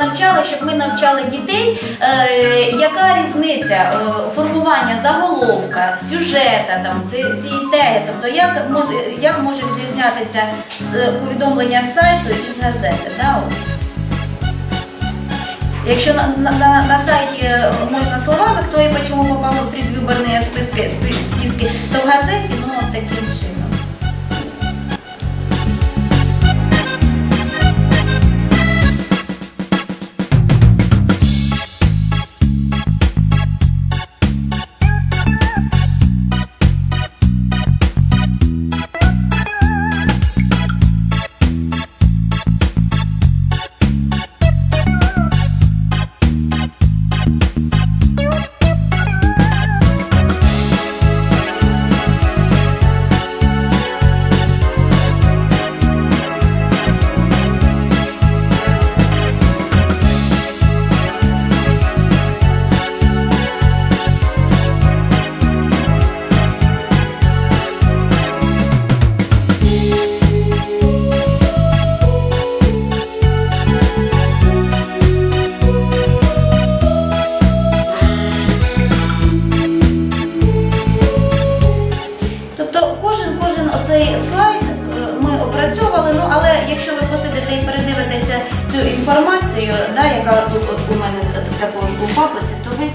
навчали, щоб ми навчали дітей, е, яка різниця е, формування заголовка, сюжета, там ці, цієї теги, тобто як, як може відрізнятися з повідомлення з сайту і з газети. Да? Якщо на, на, на, на сайті е, можна словами, хто і почему попало в оцей слайд е, ми опрацьовували, ну але якщо ви посидите і передивитеся цю інформацію, да, яка тут от у мене також у папиці, то ви